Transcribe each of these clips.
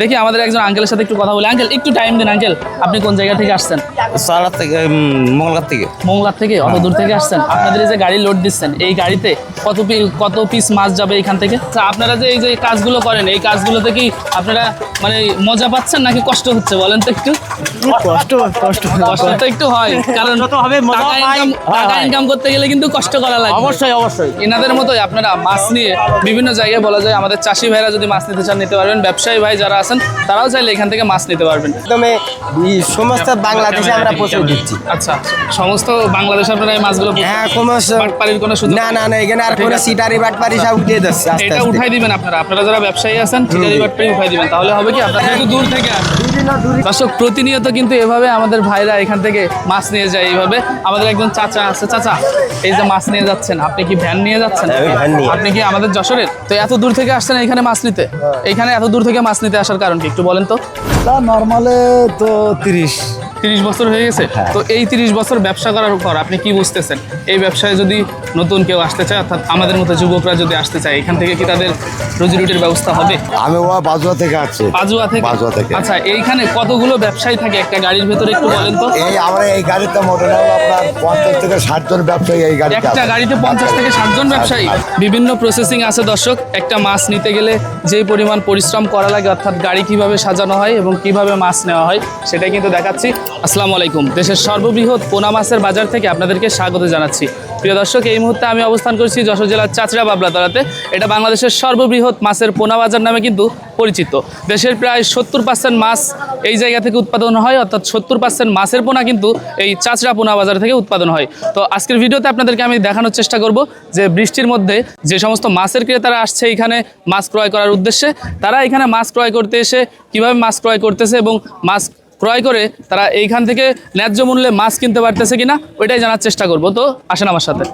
দেখি আমাদের একজন আঙ্কেলের সাথে একটু কথা বলি। আঙ্কেল একটু টাইম দিন আঙ্কেল আপনি কোন জায়গা থেকে আসছেন? সারা থেকে মঙ্গলার থেকে। মঙ্গলার থেকে? অত দূর থেকে আসছেন? আপনাদের এই যে গাড়ি লোড দিচ্ছেন এই গাড়িতে কত পি- কত পিস মাছ যাবে এখান থেকে? আপনারা যে এই যে কাজগুলো করেন এই কাজগুলোতে কি আপনারা মানে মজা পাচ্ছেন নাকি কষ্ট হচ্ছে বলেন তো একটু? কষ্ট কষ্ট কষ্ট তো একটু হয় কারণ যত হবে মজা টাকা ইনকাম করতে গেলে কিন্তু কষ্ট করা লাগে। অবশ্যই অবশ্যই। এনাদের মতোই আপনারা মাছ নিয়ে বিভিন্ন জায়গায় বলা যায় আমাদের চাষি ভাইরা যদি মাছ নিতে চান নিতে পারবেন। ব্যবসায়ী ভাই যারা আছেন তারাও চাইলে এখান থেকে মাছ নিতে পারবেন। একদমে এই সমস্ত বাংলাদেশে আমরা পৌঁছে দিচ্ছি। আচ্ছা সমস্ত বাংলাদেশে আপনারা এই মাছগুলো হ্যাঁ কোনো কোনো সুযোগ না না না এখানে কোনো সিটারি বাটপারি সব উঠিয়ে এটা উঠাই দিবেন আপনারা। আপনারা যারা ব্যবসায়ী আছেন ঠিকারি বাটপাড়ি উঠাই দিবেন। তাহলে হবে কি? আপনারা একটু দূর থেকে দর্শক প্রতিনিয়ত কিন্তু এভাবে আমাদের ভাইরা এখান থেকে মাছ নিয়ে যায় এইভাবে। আমাদের একজন চাচা আছে। চাচা এই যে মাছ নিয়ে যাচ্ছেন আপনি কি ভ্যান নিয়ে যাচ্ছেন? হ্যাঁ। আপনি কি আমাদের যশোরের? তো এত দূর থেকে আসছেন এখানে মাছ নিতে? এখানে এত দূর থেকে মাছ নিতে আসার কারণ কি? একটু বলেন তো। তা নর্মালে তো তিরিশ। তিরিশ বছর হয়ে গেছে? তো এই তিরিশ বছর ব্যবসা করার পর আপনি কি বুঝতেছেন? এই ব্যবসায় যদি নতুন কেউ আসতে চায় অর্থাৎ আমাদের মতো যুবকরা যদি আসতে চায় এখান থেকে কি তাদের রুজি রুটির ব্যবস্থা হবে? আমি ও বাজুয়া থেকে আসছি। পাজুয়া থেকে? পাজুয়া থেকে। আচ্ছা এইখানে কতগুলো ব্যবসায়ী থাকে? একটা গাড়ির ভেতরে একটু বলেন তো। এই আমরা এই গাড়িতে মোটামুটি আপনার পঞ্চাশ থেকে ষাট জন ব্যবসায়ী এই গাড়িতে একটা গাড়িতে পঞ্চাশ থেকে ষাটজন ব্যবসায়ী? বিভিন্ন প্রসেসিং আছে দর্শক। একটা মাছ নিতে গেলে যে পরিমাণ পরিশ্রম করা লাগে, অর্থাৎ গাড়ি কীভাবে সাজানো হয় এবং কীভাবে মাছ নেওয়া হয়, সেটাই কিন্তু দেখাচ্ছি। আসসালামু আলাইকুম। দেশের সর্ববৃহৎ পোনা মাছের বাজার থেকে আপনাদেরকে স্বাগত জানাচ্ছি। প্রিয় দর্শক, এই মুহূর্তে আমি অবস্থান করছি যশোর জেলার চাচড়া বাবলাতলাতে। এটা বাংলাদেশের সর্ববৃহৎ মাছের পোনা বাজার নামে কিন্তু পরিচিত। দেশের প্রায় সত্তর পার্সেন্ট মাছ এই জায়গা থেকে উৎপাদন হয়, অর্থাৎ সত্তর পার্সেন্ট মাছের পোনা কিন্তু এই চাচড়া পোনা বাজার থেকে উৎপাদন হয়। তো আজকের ভিডিওতে আপনাদেরকে আমি দেখানোর চেষ্টা করব যে বৃষ্টির মধ্যে যে সমস্ত মাছের ক্রেতারা আসছে এখানে মাছ ক্রয় করার উদ্দেশ্যে, তারা এখানে মাছ ক্রয় করতে এসে কীভাবে মাছ ক্রয় করতেছে এবং মাছ ক্রয় করে তারা এইখান থেকে ন্যায্য মূল্যে মাছ কিনতে পারতেছে কিনা, ওইটাই জানার চেষ্টা করব। তো আসেন আমার সাথে।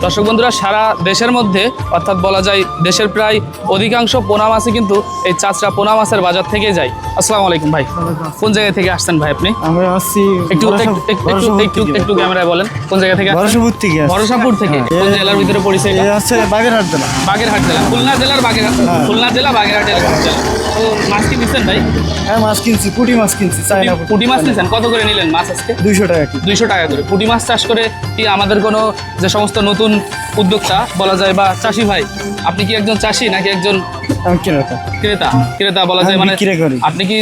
দর্শক বন্ধুরা সারা দেশের মধ্যে অর্থাৎ বলা যায় দেশের প্রায় অধিকাংশ পোনা মাছই কিন্তু এই চাচরা পোনা মাছের বাজার থেকে যায়। আসসালামু আলাইকুম ভাই। কোন জায়গা থেকে আসছেন ভাই আপনি? আমরা আসছি একটু একটু- ক্যামেরায় বলেন কোন জায়গা থেকে? বরসপুর থেকে। ভরসাপুর থেকে। কোন জেলার ভিতরে পড়েছে এটা? হচ্ছে বাগেরহাট জেলা। বাগেরহাট জেলা। খুলনা জেলার বাগেরহাট খুলনা জেলা বাগেরহাট জেলা তো মাছ কি নিচ্ছেন ভাই? হ্যাঁ মাছ কিনছি পুঁটি মাছ কিনছি চাইনা পুঁটি- মাছ নিচ্ছেন কত করে নিলেন মাছ আজকে? দুইশো টাকা কি দুইশো টাকা করে। পুঁটি মাছ চাষ করে কি আমাদের কোনো যে সমস্ত নতুন উদ্যোক্তা বলা যায় বা চাষি ভাই আপনি কি একজন চাষি নাকি একজন ক্রেতা। ক্রেতা? বলা যায় মানে আপনি কি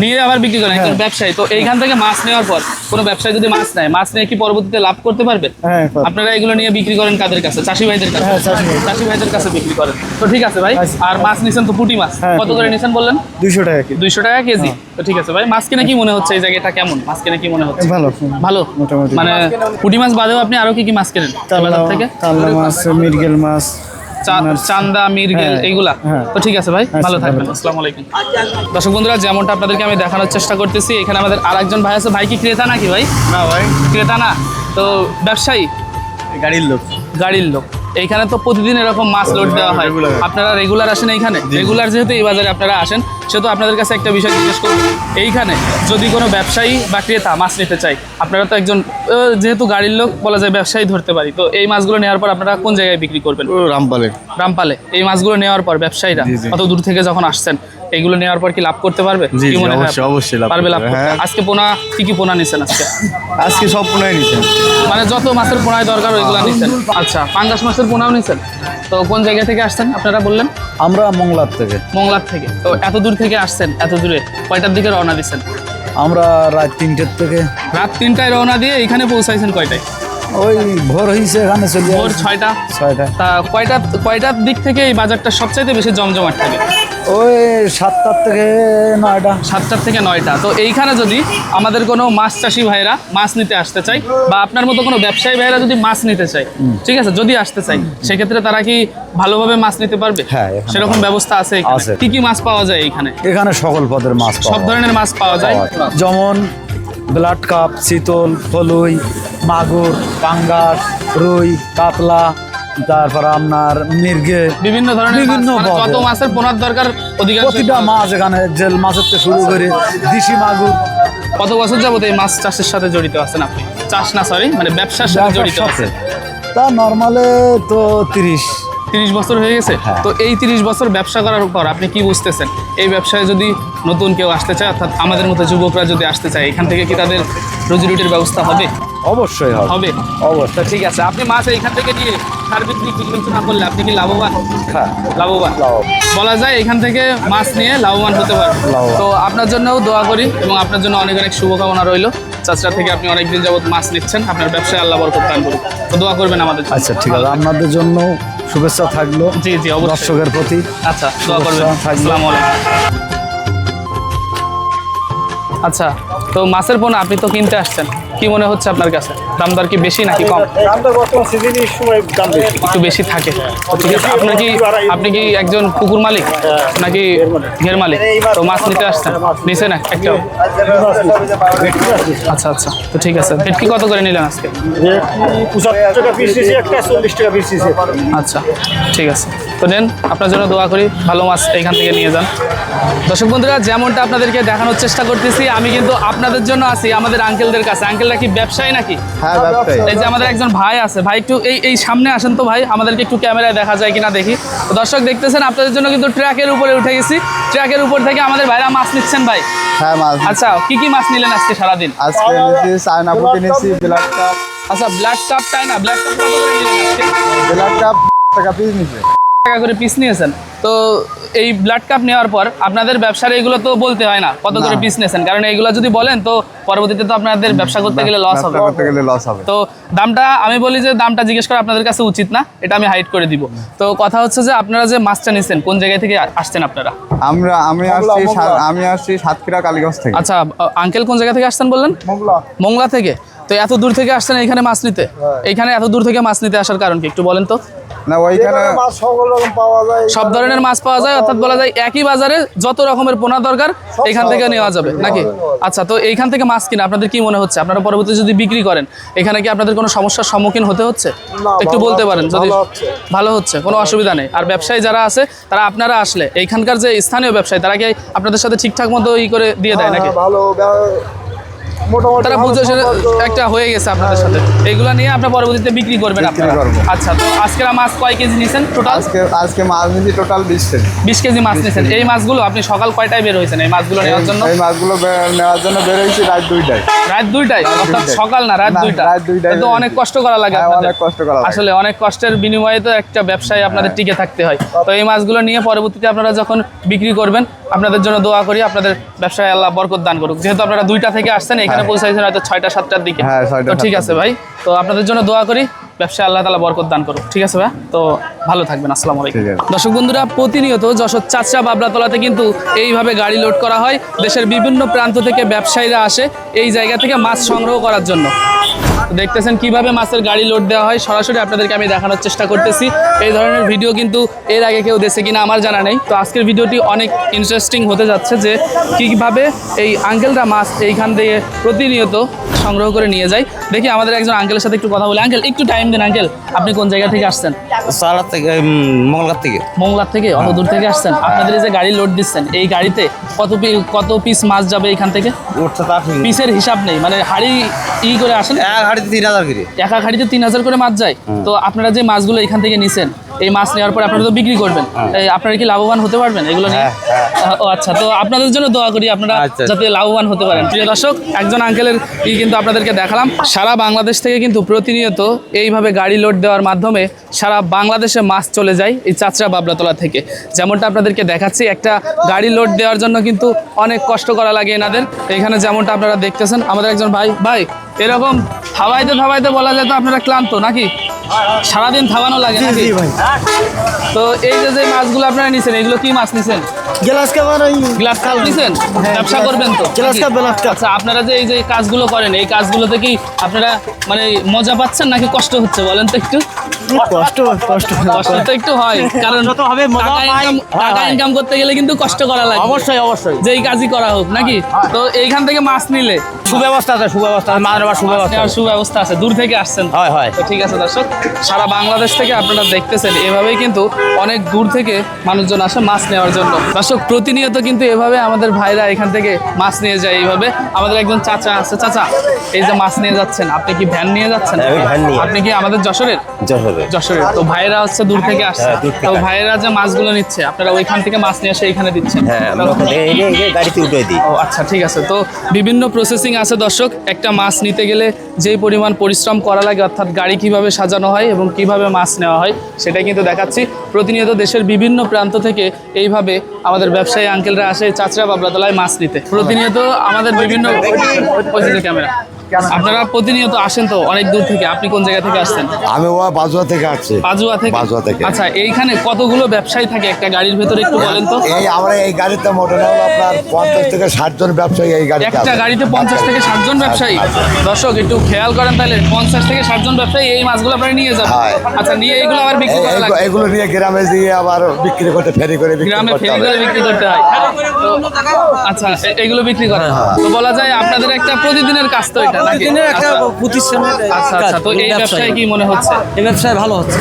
নিয়ে আবার বিক্রি করেন একজন ব্যবসায়ী? তো এইখান থেকে মাছ নেওয়ার পর কোনো ব্যবসায়ী যদি মাছ নেয় মাছ নিয়ে কি পরবর্তীতে লাভ করতে পারবে হ্যাঁ আপনারা এগুলো নিয়ে বিক্রি করেন কাদের কাছে? চাষি ভাইদের কাছে? হ্যাঁ, চাষি ভাইদের কাছে বিক্রি করেন। তো ঠিক আছে ভাই আচ্ছা। আর মাছ নিছেন তো পুঁটি মাছ। হ্যাঁ, কত করে। নিছেন বললেন? দুইশো টাকা দুইশো টাকা কেজি। তো ঠিক আছে ভাই মাছ কিনে কি মনে হচ্ছে এই জায়গাটা কেমন? মাছ কিনে কি মনে হচ্ছে? ভালো। ভালো? মানে পুঁটি মাছ বাদেও আপনি আরও কি কি মাছ কেনেন? থেকে? কাল্লা মাছ মিরগেল মাছ চান্দা মিরগেল হ্যাঁ, এইগুলা হ্যাঁ। তো ঠিক আছে ভাই আচ্ছা, ভালো থাকবেন আসসালামু আলাইকুম। দর্শক বন্ধুরা যেমনটা আপনাদেরকে আমি দেখানোর চেষ্টা করতেছি এখানে আমাদের আরেকজন ভাই আছে। ভাই কি ক্রেতা নাকি ভাই? না ভাই। ক্রেতা না? তো ব্যবসায়ী? গাড়ির লোক। গাড়ির লোক। এইখানে তো প্রতিদিন এরকম মাছ লোড দেওয়া হয়। আপনারা রেগুলার আসেন এইখানে? রেগুলার যেহেতু এই বাজারে আপনারা আসেন সেহেতু আপনাদের কাছে একটা বিষয় জিজ্ঞেস করব। এইখানে যদি কোনো ব্যবসায়ী বা ক্রেতা মাছ নিতে চাই আপনারা তো একজন যেহেতু গাড়ির লোক বলা যায় ব্যবসায়ী ধরতে পারি তো এই মাছগুলো নেওয়ার পর আপনারা কোন জায়গায় বিক্রি করবেন? রামপালে। রামপালে। এই মাছগুলো নেওয়ার পর ব্যবসায়ীরা। অত দূর থেকে যখন আসছেন এইগুলো নেওয়ার পর কি লাভ করতে পারবে? জি, কি মনে হয়? অবশ্যই, অবশ্যই লাভ পারবে লাভ করতে? হ্যাঁ। আজকে পোনা কি কি পোনা নিছেন আজকে? আজকে সব পুনাই নিছেন। মানে যত মাছের পোনায় দরকার ওইগুলো নিছেন। আচ্ছা পাঙ্গাস মাছের পোনাও নিছেন? তো কোন জায়গা থেকে আসছেন আপনারা বললেন? আমরা মংলার থেকে। মংলার থেকে। তো এত দূর থেকে আসছেন এত দূরে কয়টার দিকে রওনা দিচ্ছেন আমরা রাত তিনটের থেকে। রাত তিনটায় রওনা দিয়ে এখানে পৌঁছাইছেন কয়টায়? ওই ভোর হয়েছে এখানে চলে ভোর আসছি। ছয়টা। ছয়টা। তা কয়টা কয়টার দিক থেকে এই বাজারটা সবচাইতে বেশি জমজমাট থাকে? ওই সাতটার থেকে নয়টা। সাতটার থেকে নয়টা। তো এইখানে যদি আমাদের কোনো মাছ চাষি ভাইরা মাছ নিতে আসতে চাই বা আপনার মতো কোনো ব্যবসায়ী ভাইরা যদি মাছ নিতে চাই ঠিক আছে যদি আসতে চাই সেক্ষেত্রে তারা কি ভালোভাবে মাছ নিতে পারবে? হ্যাঁ, সেরকম ব্যবস্থা আছে। কি কি মাছ পাওয়া যায় এখানে? এখানে সকল পদের মাছ সব ধরনের মাছ পাওয়া যায়? যেমন ব্লাড কাপ চিতল ফলুই মাগুর পাঙ্গাস রুই কাতলা তারপর আপনার মির্গে বিভিন্ন ধরনের বিভিন্ন মানে যত যায়। মাছের পোনার দরকার অধিকাংশ প্রতিটা মাছ। এখানে জেল মাছের থেকে শুরু করে দিশি মাগুর। কত বছর যাবত এই মাছ চাষের সাথে জড়িত আছেন আপনি? চাষ না সরি মানে ব্যবসার সাথে জড়িত আছেন? তা নর্মালে তো তিরিশ। তিরিশ বছর হয়ে গেছে? হ্যাঁ। তো এই তিরিশ বছর ব্যবসা করার পর আপনি কি বুঝতেছেন? এই ব্যবসায় যদি নতুন কেউ আসতে চায় অর্থাৎ আমাদের মতো যুবকরা যদি আসতে চায় এখান থেকে কি তাদের রুজি রুটির ব্যবস্থা হবে? অবশ্যই হবে। অবশ্যই। ঠিক আছে আপনি মাছ এখান থেকে নিয়ে সার বিক্রি না করলে আপনি কি লাভবান? হ্যাঁ। লাভবান। লাভবান। বলা যায় এখান থেকে মাছ নিয়ে লাভবান হতে পারে তো আপনার জন্যও দোয়া করি এবং আপনার জন্য অনেক অনেক শুভকামনা রইল। চাচরা থেকে আপনি অনেক দিন যাবত মাছ নিচ্ছেন আপনার ব্যবসায় আল্লাহ বরকত দান করুন তো দোয়া করবেন আমাদের জন্য। আচ্ছা ঠিক আছে। আপনাদের জন্য শুভেচ্ছা থাকল। জি জি অবশ্যই। দর্শকের প্রতি আচ্ছা দোয়া করবেন। আসসালামু আলাইকুম। আচ্ছা তো মাছের পোনা আপনি তো কিনতে আসছেন। কি মনে হচ্ছে আপনার কাছে? দাম দর কি বেশি নাকি কম? দামটা বর্তমান সিজনের সময় দাম বেশি। একটু বেশি থাকে। ঠিক আছে আপনার কি আপনি কি একজন কুকুর মালিক? নাকি ঘের মালিক? তো মাছ নিতে আসছেন? নিচে না? একটা আচ্ছা আচ্ছা। তো ঠিক আছে। ভেটকি কত করে নিলেন আজকে? আচ্ছা ঠিক আছে। তো নেন আপনার জন্য দোয়া করি ভালো মাছ এইখান থেকে নিয়ে যান। দর্শক বন্ধুরা যেমনটা আপনাদেরকে দেখানোর চেষ্টা করতেছি আমি কিন্তু আপনাদের জন্য আছি আমাদের আঙ্কেলদের কাছে। আঙ্কেলরা কি ব্যবসায়ী নাকি? হ্যাঁ এই যে আমাদের একজন ভাই আছে ভাই একটু এই এই সামনে আসেন তো ভাই আমাদেরকে একটু ক্যামেরায় দেখা যায় কিনা দেখি। দর্শক দেখতেছেন আপনাদের জন্য কিন্তু ট্র্যাকের উপরে উঠে গেছি। ট্র্যাকের উপর থেকে আমাদের ভাইরা মাছ নিচ্ছেন ভাই। হ্যাঁ মাছ আচ্ছা কি কি মাছ নিলেন আজকে সারাদিন? আজকে নিয়েছি চায়না পুঁটি নিয়েছি ব্ল্যাক কাপ আচ্ছা ব্ল্যাক কাপ তাই না ব্ল্যাক কাপ কত করে নিলেন আজকে? ব্ল্যাক কাপ টাকা পিস নিচ্ছে টাকা করে পিস নিয়েছেন। তো এই ব্লাড কাপ নেওয়ার পর আপনাদের ব্যবসার এগুলো তো বলতে হয় না কত করে পিস নিয়েছেন। কারণ এগুলো যদি বলেন তো পরবর্তীতে তো আপনাদের ব্যবসা করতে গেলে লস হবে। করতে গেলে লস হবে। তো দামটা আমি বলি যে দামটা জিজ্ঞেস করা আপনাদের কাছে উচিত না এটা আমি হাইড করে দিব। তো কথা হচ্ছে যে আপনারা যে মাছটা নিচ্ছেন কোন জায়গা থেকে আসছেন আপনারা? আমরা আমি আসছি আমি আসছি সাতক্ষীরা কালীগঞ্জ থেকে। আচ্ছা আঙ্কেল কোন জায়গা থেকে আসছেন বললেন? মংলা থেকে? তো এত দূর থেকে আসছেন এখানে মাছ নিতে? এখানে এত দূর থেকে মাছ নিতে আসার কারণ কি? একটু বলেন তো। না ওইখানে সকল রকম পাওয়া যায় সব ধরনের মাছ পাওয়া যায় অর্থাৎ বলা যায় একই বাজারে যত রকমের পোনা দরকার এখান থেকে নেওয়া যাবে নাকি? আচ্ছা তো এইখান থেকে মাছ কিনা আপনাদের কি মনে হচ্ছে? আপনারা পরবর্তী যদি বিক্রি করেন এখানে কি আপনাদের কোনো সমস্যার সম্মুখীন হতে হচ্ছে? একটু বলতে পারেন যদি ভালো হচ্ছে। কোনো অসুবিধা নেই। আর ব্যবসায়ী যারা আছে তারা আপনারা আসলে এইখানকার যে স্থানীয় ব্যবসায়ী তারা কি আপনাদের সাথে ঠিকঠাক মতো ই করে দিয়ে দেয় নাকি? হ্যাঁ, ভালো ব্যা- মোটামুটি তারা বুঝে একটা হয়ে গেছে আপনাদের সাথে। এগুলা নিয়ে আপনার পরবর্তীতে বিক্রি করবেন আপনারা। আচ্ছা তো আজকের মাছ কয় কেজি নিছেন টোটাল আজকে আজকে মাছ নিয়েছি টোটাল বিশ কেজি। বিশ কেজি মাছ এই মাছগুলো আপনি সকাল কয়টায় বের হয়েছেন? এই মাছগুলো নেওয়ার জন্য? এই মাছগুলো নেওয়ার জন্য বেরোইছি রাত দুইটায়। রাত দুইটায়? অর্থাৎ সকাল না রাত দুইটা? রাত দুইটায় তো অনেক কষ্ট করা লাগে হ্যাঁ, অনেক কষ্ট করা আসলে অনেক কষ্টের বিনিময়ে তো একটা ব্যবসায় আপনাদের টিকে থাকতে হয়। তো এই মাছগুলো নিয়ে পরবর্তীতে আপনারা যখন বিক্রি করবেন আপনাদের জন্য দোয়া করি আপনাদের ব্যবসায় আল্লাহ বরকত দান করুক। যেহেতু আপনারা দুইটা থেকে আসছেন এখানে পৌঁছাইছেন হয়তো ছয়টা সাতটার দিকে। হ্যাঁ, তো ঠিক আছে ভাই। তো আপনাদের জন্য দোয়া করি ব্যবসায় আল্লাহ তালা বরকত দান করুক। ঠিক আছে ভাই? তো ভালো থাকবেন আসসালাম আলাইকুম। দর্শক বন্ধুরা প্রতিনিয়ত যশোর চাচরা বাবলাতলাতে কিন্তু এইভাবে গাড়ি লোড করা হয় দেশের বিভিন্ন প্রান্ত থেকে ব্যবসায়ীরা আসে এই জায়গা থেকে মাছ সংগ্রহ করার জন্য। দেখতেছেন কীভাবে মাছের গাড়ি লোড দেওয়া হয় সরাসরি আপনাদেরকে আমি দেখানোর চেষ্টা করতেছি। এই ধরনের ভিডিও কিন্তু এর আগে কেউ দেশে কিনা আমার জানা নেই। তো আজকের ভিডিওটি অনেক ইন্টারেস্টিং হতে যাচ্ছে যে কীভাবে এই আঙ্কেলরা মাছ এইখান থেকে প্রতিনিয়ত সংগ্রহ করে নিয়ে যায়। দেখি আমাদের একজন আঙ্কেলের সাথে একটু কথা বলি। আঙ্কেল একটু টাইম দিন আঙ্কেল আপনি কোন জায়গা থেকে আসছেন? সালার থেকে মঙ্গলবার থেকে। মংলার থেকে অত দূর থেকে আসছেন। আপনাদের এই যে গাড়ি লোড দিচ্ছেন এই গাড়িতে কত কত পিস মাছ যাবে এখান থেকে? পিসের হিসাব নেই মানে হাড়ি ই করে আসেন? হাড়িতে তিন হাজার করে। একা গাড়িতে তিন হাজার করে মাছ যায়। তো আপনারা যে মাছগুলো এখান থেকে নিছেন এই মাছ নেওয়ার পর আপনারা তো বিক্রি করবেন। এই আপনারা কি লাভবান হতে পারবেন এগুলো নিয়ে? ও আচ্ছা তো আপনাদের জন্য দোয়া করি আপনারা আচ্ছা। যাতে লাভবান হতে পারেন। প্রিয় দর্শক একজন আঙ্কেলের ই কিন্তু আপনাদেরকে দেখালাম। সারা বাংলাদেশ থেকে কিন্তু প্রতিনিয়ত এইভাবে গাড়ি লোড দেওয়ার মাধ্যমে সারা বাংলাদেশে মাছ চলে যায় এই চাচরা বাবলাতলা থেকে। যেমনটা আপনাদেরকে দেখাচ্ছি একটা গাড়ি লোড দেওয়ার জন্য কিন্তু অনেক কষ্ট করা লাগে এনাদের। এখানে যেমনটা আপনারা দেখতেছেন আমাদের একজন ভাই ভাই এরকম থাবাইতে থাবাইতে বলা যায় তো আপনারা ক্লান্ত নাকি? সারাদিন থাবানো লাগে নাকি? তো এই যে যে মাছগুলো আপনারা নিছেন এগুলো কি মাছ নিছেন? গ্লাস কাপ আর গ্লাস কাপ নিছেন? ব্যবসা করবেন তো? Grass carp grass carp. আচ্ছা আপনারা যে এই যে কাজগুলো করেন এই কাজগুলোতে কি আপনারা মানে মজা পাচ্ছেন নাকি কষ্ট হচ্ছে? বলেন তো একটু। কষ্ট কষ্ট কষ্ট তো একটু হয় কারণ হবে, টাকা ইনকাম করতে গেলে কিন্তু কষ্ট করা লাগে। অবশ্যই অবশ্যই। যেই কাজই করা হোক নাকি? তো এইখান থেকে মাছ নিলে। সুব্যবস্থা আছে সুব্যবস্থা আছে মাছ নেওয়ার সুব্যবস্থা নেওয়ার সুব্যবস্থা আছে। দূর থেকে আসছেন। হয় হয়। তো ঠিক আছে দর্শক। সারা বাংলাদেশ থেকে আপনারা দেখতেছেন এভাবেই কিন্তু অনেক দূর থেকে মানুষজন আসে মাছ নেওয়ার জন্য। দর্শক প্রতিনিয়ত কিন্তু এভাবে আমাদের ভাইরা এখান থেকে মাছ নিয়ে যায় এইভাবে। আমাদের একজন চাচা আছে। চাচা এই যে মাছ নিয়ে যাচ্ছেন আপনি কি ভ্যান নিয়ে যাচ্ছেন? হ্যাঁ, আপনি কি আমাদের যশোরের? যশোরে যশোরে যশোরে তো ভাইরা হচ্ছে দূর থেকে আসছে। হ্যাঁ, তো ভাইরা যে মাছগুলো নিচ্ছে আপনারা ওইখান থেকে মাছ নিয়ে এসে এখানে দিচ্ছেন। হ্যাঁ গাড়িতে উঠে দিই। ও আচ্ছা ঠিক আছে। তো বিভিন্ন প্রসেসিং আছে দর্শক। একটা মাছ নিতে গেলে যেই পরিমাণ পরিশ্রম করা লাগে, অর্থাৎ গাড়ি কীভাবে সাজানো হয় এবং কীভাবে মাছ নেওয়া হয়, সেটাই কিন্তু দেখাচ্ছি। প্রতিনিয়ত দেশের বিভিন্ন প্রান্ত থেকে এইভাবে আমাদের ব্যবসায়ী আঙ্কেলরা আসে, চাচরা, বাবলাতলায় মাছ নিতে। প্রতিনিয়ত আমাদের বিভিন্ন ক্যামেরা। আপনারা প্রতিনিয়ত আসেন তো অনেক দূর থেকে? আপনি কোন জায়গা থেকে আসছেন? আমি ও বাজুয়া থেকে আসছি। পাজুয়া থেকে? পাজুয়া থেকে। আচ্ছা এইখানে কতগুলো ব্যবসায়ী থাকে একটা গাড়ির ভেতরে একটু বলেন তো? এই আমরা এই গাড়িতে মোটামুটি হলো আপনার পঞ্চাশ থেকে ষাট জন ব্যবসায়ী এই গাড়িতে একটা গাড়িতে পঞ্চাশ থেকে ষাট জন ব্যবসায়ী? দর্শক একটু খেয়াল করেন তাহলে পঞ্চাশ থেকে ষাট জন ব্যবসায়ী এই মাছগুলো আপনারা নিয়ে যাবেন। হ্যাঁ। আচ্ছা নিয়ে এইগুলো আবার বিক্রি করা লাগবে। এগুলো নিয়ে গ্রামে দিয়ে আবার বিক্রি করতে ফেরি করে বিক্রি গ্রামে ফেরি করে বিক্রি করতে হয়। আচ্ছা এগুলো বিক্রি করে হ্যাঁ, তো বলা যায় আপনাদের একটা প্রতিদিনের কাজ তো এটা। নাকি আচ্ছা, প্রতিষ্ঠানের আচ্ছা। আচ্ছা তো এই ব্যবসায় কি মনে হচ্ছে? এই ব্যবসায় ভালো হচ্ছে।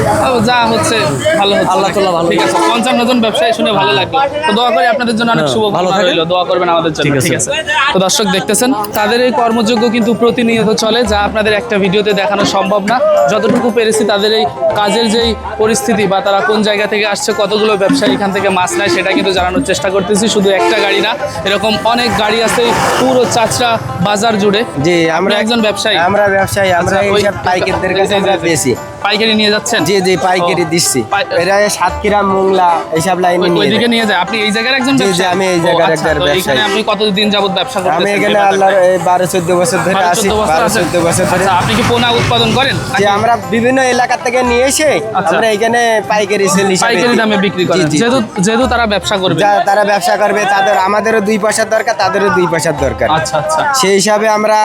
যা হচ্ছে ভালো হচ্ছে। আল্লাহ তাআলা ভালো ঠিক আছে পঞ্চান্ন জন ব্যবসায়ী শুনে ভালো লাগল। তো দোয়া করি আপনাদের জন্য অনেক শুভ হ্যাঁ, ভালো ভালো দোয়া করবেন আমাদের জন্য ঠিক আছে। তো দর্শক দেখতেছেন তাদের এই কর্মযোগ্য কিন্তু প্রতিনিয়ত চলে যা আপনাদের একটা ভিডিওতে দেখানো সম্ভব না। যতটুকু পেরেছি তাদের এই কাজের যেই পরিস্থিতি বা তারা কোন জায়গা থেকে আসছে কতগুলো ব্যবসায়ী এখান থেকে মাছ নেয় সেটা কিন্তু জানানোর চেষ্টা করতেছি। শুধু একটা গাড়ি না এরকম অনেক গাড়ি আছে পুরো চাচরা বাজার জুড়ে। জি আপনি আমরা একজন ব্যবসায়ী। আমরা ব্যবসায়ী আমরা এই সব পাইকারদের কাছে আমরা বেশি পাইকারি নিয়ে যাচ্ছেন? জি জি পাইকারি দিচ্ছি। এরা সাতক্ষীরা মোংলা এইসব লাইনে নিয়ে ওইদিকে নিয়ে যায়? আপনি এই জায়গার একজন জি, ব্যবসায়ী? আমি এই জায়গার আচ্ছা, একজন ব্যবসায়ী। এখানে আপনি কতদিন যাবত ব্যবসা করতেছেন? আমি এখানে আল্লাহর এই বারো চোদ্দ বছর ধরে আছি চোদ্দ বছর বারো আছেন? চোদ্দ বছর ধরে। আচ্ছা, আপনি কি পোনা উৎপাদন করেন আমরা বিভিন্ন এলাকা থেকে নিয়ে এসে আচ্ছা। আমরা এখানে পাইকারি সেল হিসাবে পাইকারি দামে বিক্রি জি, করেন যেহেতু যেহেতু তারা ব্যবসা করবে। তারা ব্যবসা করবে তাদের আমাদেরও দুই পয়সার দরকার তাদেরও দুই পয়সার দরকার। আচ্ছা আচ্ছা। সেই হিসাবে আমরা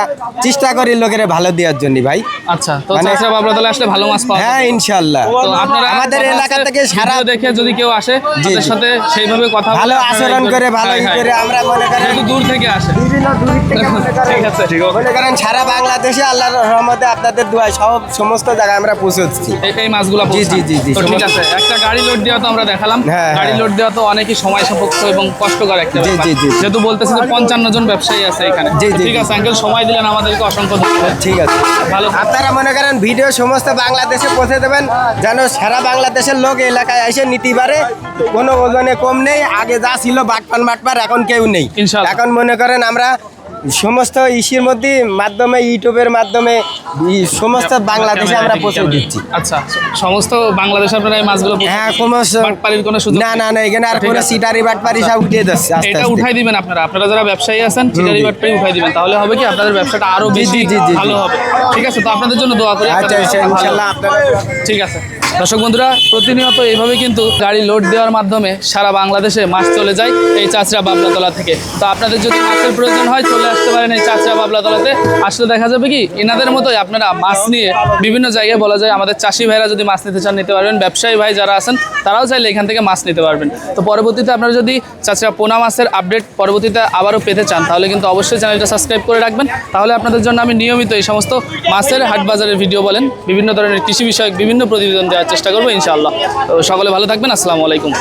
চেষ্টা করি লোকের ভালো দেওয়ার জন্য ভাই। আচ্ছা তো মানে- চাচা বাবলাতলা আসলে ভালো মাছ পাওয়া হ্যাঁ যাবে। আপনারা আমাদের এলাকা থেকে সারা দেখে যদি কেউ আসে তাদের সাথে সেইভাবে কথা ভালো আচরণ করে ভালো হ্যাঁ, ই হ্যাঁ। করে আমরা মনে করেন দূর থেকে আসে। বিভিন্ন দূর থেকে ঠিক আছে। ঠিক আছে। মনে করেন সারা বাংলাদেশে আল্লাহর রহমতে আপনাদের দোয়া সব সমস্ত জায়গায় আমরা পৌঁছচ্ছি এই- মাছগুলো জি, জি, জি, জি, ঠিক আছে একটা গাড়ি লোড দেওয়া তো আমরা দেখালাম। হ্যাঁ, গাড়ি হ্যাঁ। লোড দেওয়া তো অনেকই সময় সাপেক্ষ এবং কষ্টকর একটা জি, ব্যাপার। জি, জি। যেহেতু বলতেছি যে পঞ্চান্ন জন ব্যবসায়ী আছে এখানে। ঠিক আছে আঙ্কেল সময় দিলেন আমাদেরকে অসংখ্য ধন্যবাদ। ঠিক আছে। ভালো আপনারা মনে করেন ভিডিও সমস্ত বাংলাদেশে পৌঁছে দেবেন যেন সারা বাংলাদেশের লোক এলাকায় এসে নিতে পারে। কোনো ওজনে কম নেই আগে যা ছিল বাটপান বাটপার এখন কেউ নেই। এখন মনে করেন আমরা সমস্ত ইসির মধ্যে মাধ্যমে ইউটিউবের মাধ্যমে সমস্ত বাংলাদেশে আমরা পৌঁছে দিচ্ছি। আচ্ছা সমস্ত বাংলাদেশে আপনারা এই মাছগুলো হ্যাঁ কোনো স- কোনো সুযোগ না না না এখানে আর কোনো। সিটারি বাটপারি সব উঠিয়ে যাচ্ছে এটা উঠাই দিবেন আপনারা। আপনারা যারা ব্যবসায়ী আছেন চিটারি বাটপাড়ি উঠাই দিবেন। তাহলে হবে কি আপনাদের ব্যবসাটা আরও বেশি। ভালো হবে। ঠিক আছে তো আপনাদের জন্য দোয়া করি আচ্ছা হোক। আপনারা ঠিক আছে। দর্শক বন্ধুরা, প্রতিনিয়ত এইভাবে কিন্তু গাড়ি লোড দেওয়ার মাধ্যমে সারা বাংলাদেশে মাছ চলে যায় এই চাচরা বাবলাতলা থেকে। তো আপনাদের যদি মাছের প্রয়োজন হয়, চলে আসতে পারেন এই চাচরা বাবলাতলাতে। আসলে দেখা যাবে কি, এনাদের মতোই আপনারা মাছ নিয়ে বিভিন্ন জায়গায় বলা যায়, আমাদের চাষি ভাইরা যদি মাছ নিতে চান, নিতে পারবেন। ব্যবসায়ী ভাই যারা আছেন, তারাও চাইলে এখান থেকে মাছ নিতে পারবেন। তো পরবর্তীতে আপনারা যদি চাচরা পোনা মাছের আপডেট পরবর্তীতে আবারও পেতে চান, তাহলে কিন্তু অবশ্যই চ্যানেলটা সাবস্ক্রাইব করে রাখবেন। তাহলে আপনাদের জন্য আমি নিয়মিত এই সমস্ত মাছের হাট বাজারের ভিডিও বলেন, বিভিন্ন ধরনের কৃষি বিষয়ক বিভিন্ন প্রতিবেদন চেষ্টা করব ইনশাআল্লাহ। সকলে ভালো থাকবেন আসসালামু আলাইকুম।